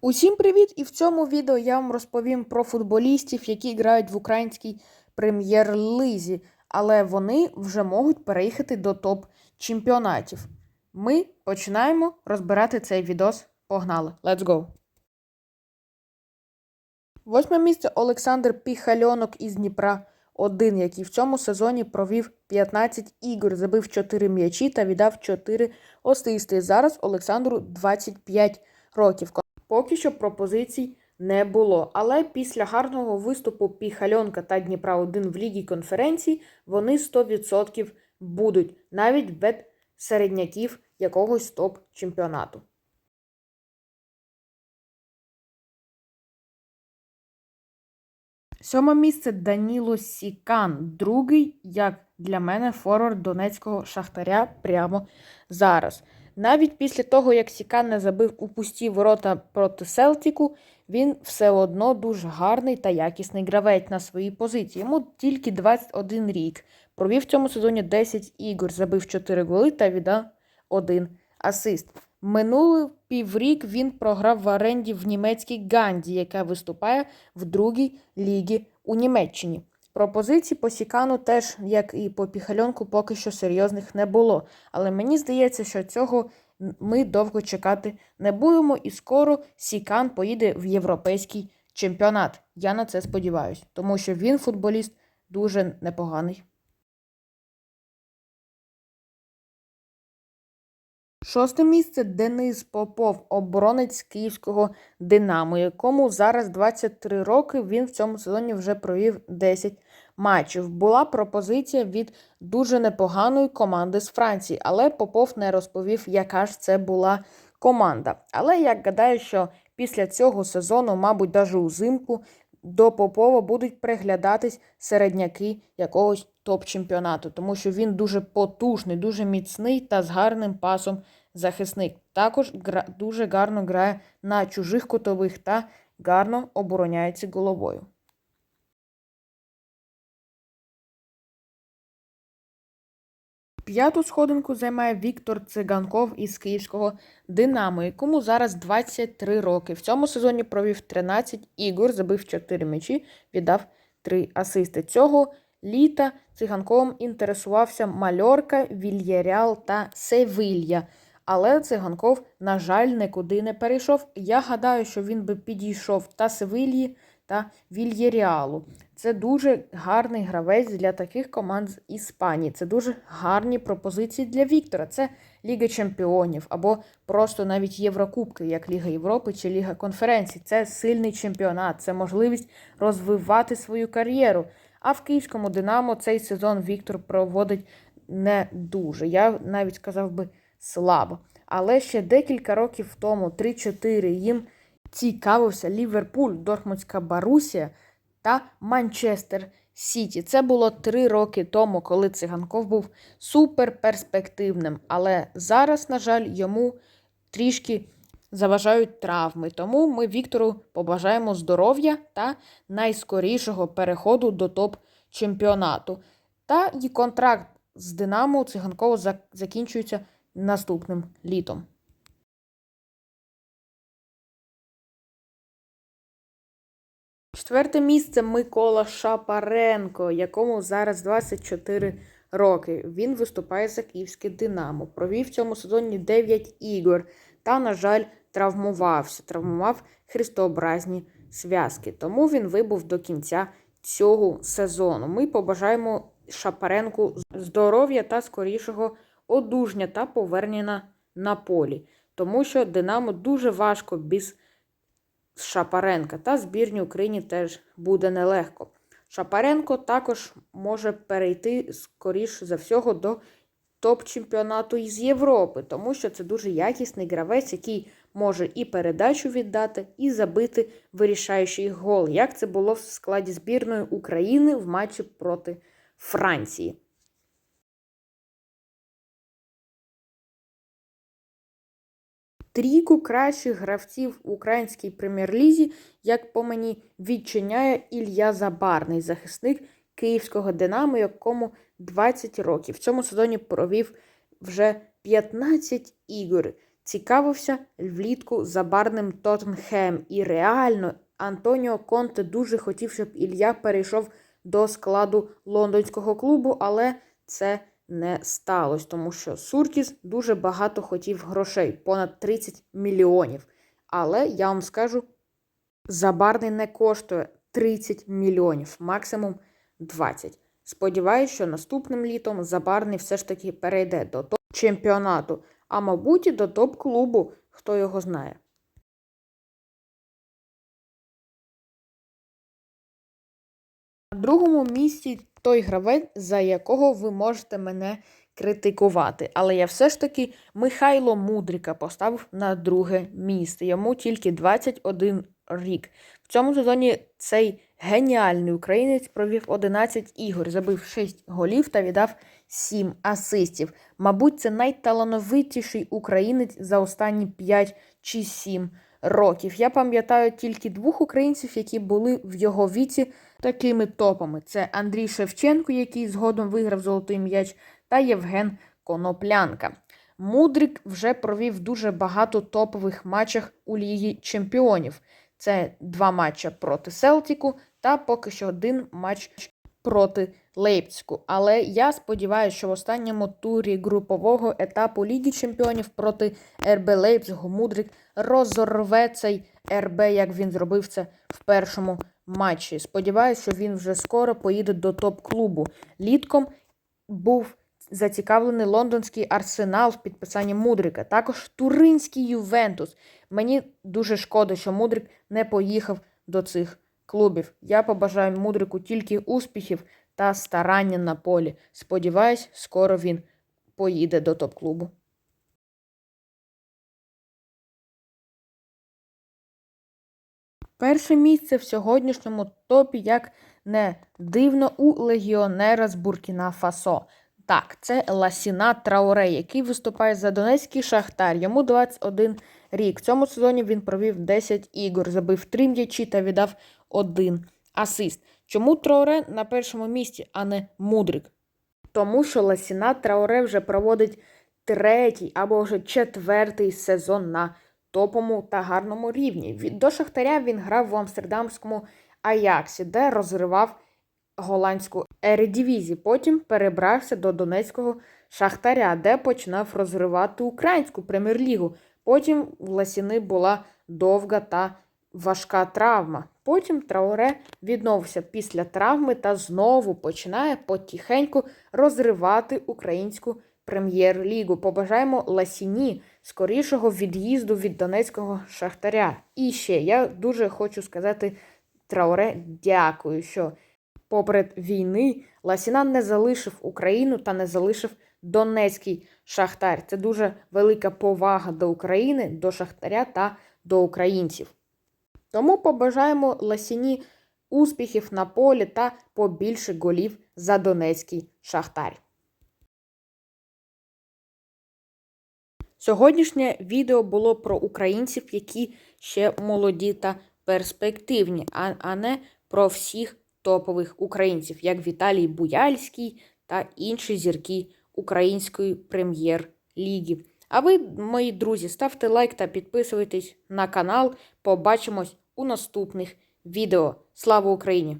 Усім привіт! І в цьому відео я вам розповім про футболістів, які грають в українській прем'єр-лизі, але вони вже можуть переїхати до топ-чемпіонатів. Ми починаємо розбирати цей відос. Погнали! Let's go! Восьме місце Олександр Піхальонок із Дніпра 1, який в цьому сезоні провів 15 ігор, забив 4 м'ячі та віддав 4 асисти. Зараз Олександру 25 років. Поки що пропозицій не було. Але після гарного виступу Піхальонка та Дніпра 1 в лігі конференції вони 100% будуть навіть без середняків якогось топ-чемпіонату. Сьоме місце Даніло Сікан, другий, як для мене, форвард донецького шахтаря прямо зараз. Навіть після того, як Сікан забив у пусті ворота проти Селтіку, він все одно дуже гарний та якісний гравець на своїй позиції. Йому тільки 21 рік. Провів в цьому сезоні 10 ігор, забив 4 голи та віддав 1 асист. Минулий піврік він програв в оренді в німецькій Ганді, яка виступає в другій лігі у Німеччині. Пропозицій по Сікану теж, як і по піхальонку, поки що серйозних не було. Але мені здається, що цього ми довго чекати не будемо, і скоро Сікан поїде в європейський чемпіонат. Я на це сподіваюся, тому що він футболіст дуже непоганий. Шосте місце Денис Попов, оборонець київського Динамо, якому зараз 23 роки. Він в цьому сезоні вже провів 10 матчів. Була пропозиція від дуже непоганої команди з Франції, але Попов не розповів, яка ж це була команда. Але я гадаю, що після цього сезону, мабуть, навіть узимку, до Попова будуть приглядатись середняки якогось топ-чемпіонату, тому що він дуже потужний, дуже міцний та з гарним пасом захисник. Також гра, дуже гарно грає на чужих кутових та гарно обороняється головою. П'яту сходинку займає Віктор Циганков із київського Динамо, якому зараз 23 роки. В цьому сезоні провів 13 ігор, забив 4 м'ячі, віддав 3 асисти. Цього літа циганковим інтересувався Мальорка, Вільєріал та Севилья. Але циганков, на жаль, нікуди не перейшов. Я гадаю, що він би підійшов та Севильї, та Вільєріалу. Це дуже гарний гравець для таких команд з Іспанії. Це дуже гарні пропозиції для Віктора. Це Ліга Чемпіонів або просто навіть Єврокубки, як Ліга Європи чи Ліга конференцій. Це сильний чемпіонат, це можливість розвивати свою кар'єру. А в київському Динамо цей сезон Віктор проводить не дуже. Я навіть сказав би слабо. Але ще декілька років тому, 3-4, їм цікавився Ліверпуль, Дортмундська Барусія та Манчестер Сіті. Це було три роки тому, коли циганков був суперперспективним. Але зараз, на жаль, йому трішки заважають травми. Тому ми Віктору побажаємо здоров'я та найскорішого переходу до топ-чемпіонату. Та і контракт з Динамо циганково закінчується наступним літом. Четверте місце Микола Шапаренко, якому зараз 24 роки. Він виступає за київське Динамо. Провів в цьому сезоні 9 ігор та, на жаль, травмувався. Травмував христообразні зв'язки. Тому він вибув до кінця цього сезону. Ми побажаємо Шапаренку здоров'я та скорішого одужання та повернення на полі. Тому що Динамо дуже важко без Шапаренка та збірній Україні теж буде нелегко. Шапаренко також може перейти, скоріш за всього, до топ-чемпіонату із Європи, тому що це дуже якісний гравець, який може і передачу віддати, і забити вирішаючий гол, як це було в складі збірної України в матчі проти Франції. Трійку кращих гравців в українській прем'єр-лізі, як по мені, відчиняє Ілля Забарний, захисник київського Динамо, якому 20 років. В цьому сезоні провів вже 15 ігор. цікавився влітку забарним Тоттенхем. І реально Антоніо Конте дуже хотів, щоб Ілля перейшов до складу лондонського клубу, але це не сталося, тому що Суркіс дуже багато хотів грошей, понад 30 мільйонів. Але я вам скажу, Забарний не коштує 30 мільйонів, максимум 20. Сподіваюсь, що наступним літом Забарний все ж таки перейде до топ-чемпіонату, а мабуть, і до топ-клубу, хто його знає. На другому місці той гравець, за якого ви можете мене критикувати. Але я все ж таки Михайло Мудрика поставив на друге місце. Йому тільки 21 рік. В цьому сезоні цей геніальний українець провів 11 ігор, забив 6 голів та віддав 7 асистів. Мабуть, це найталановитіший українець за останні 5 чи 7 років. Я пам'ятаю тільки двох українців, які були в його віці такими топами: це Андрій Шевченко, який згодом виграв золотий м'яч, та Євген Коноплянка. Мудрик вже провів дуже багато топових матчах у Лігі Чемпіонів. Це два матчі проти Селтіку та поки що один матч проти Лейпцигу. Але я сподіваюся, що в останньому турі групового етапу Ліги Чемпіонів проти РБ Лейпцигу Мудрик розорве цей РБ, як він зробив це в першому матчі. Сподіваюся, що він вже скоро поїде до топ-клубу. Літком був зацікавлений лондонський арсенал в підписанні Мудрика, також туринський Ювентус. Мені дуже шкода, що Мудрик не поїхав до цих клубів. Я побажаю Мудрику тільки успіхів та старання на полі. Сподіваюсь, скоро він поїде до топ-клубу. Перше місце в сьогоднішньому топі, як не дивно, у легіонера з Буркіна Фасо. Так, це Ласіна Трауре, який виступає за Донецький Шахтар. Йому 21 рік. В цьому сезоні він провів 10 ігор, забив 3 м'ячі та віддав один асист. Чому Трауре на першому місці, а не Мудрик? Тому що Ласіна Трауре вже проводить третій або вже четвертий сезон на топовому та гарному рівні. До Шахтаря він грав в Амстердамському Аяксі, де розривав голландську ередівізі. Потім перебрався до Донецького Шахтаря, де починав розривати українську прем'єр-лігу. Потім в Ласіни була довга та важка травма. Потім Трауре відновився після травми та знову починає потихеньку розривати українську прем'єр-лігу. Побажаємо Ласіні скорішого від'їзду від Донецького Шахтаря. І ще я дуже хочу сказати Трауре дякую, що попри війни Ласіна не залишив Україну та не залишив Донецький Шахтар. Це дуже велика повага до України, до Шахтаря та до українців. Тому побажаємо Ласіні успіхів на полі та побільше голів за Донецький Шахтар. Сьогоднішнє відео було про українців, які ще молоді та перспективні, а, не про всіх топових українців, як Віталій Буяльський та інші зірки української прем'єр-ліги. А ви, мої друзі, ставте лайк та підписуйтесь на канал. Побачимось у наступних відео. Слава Україні!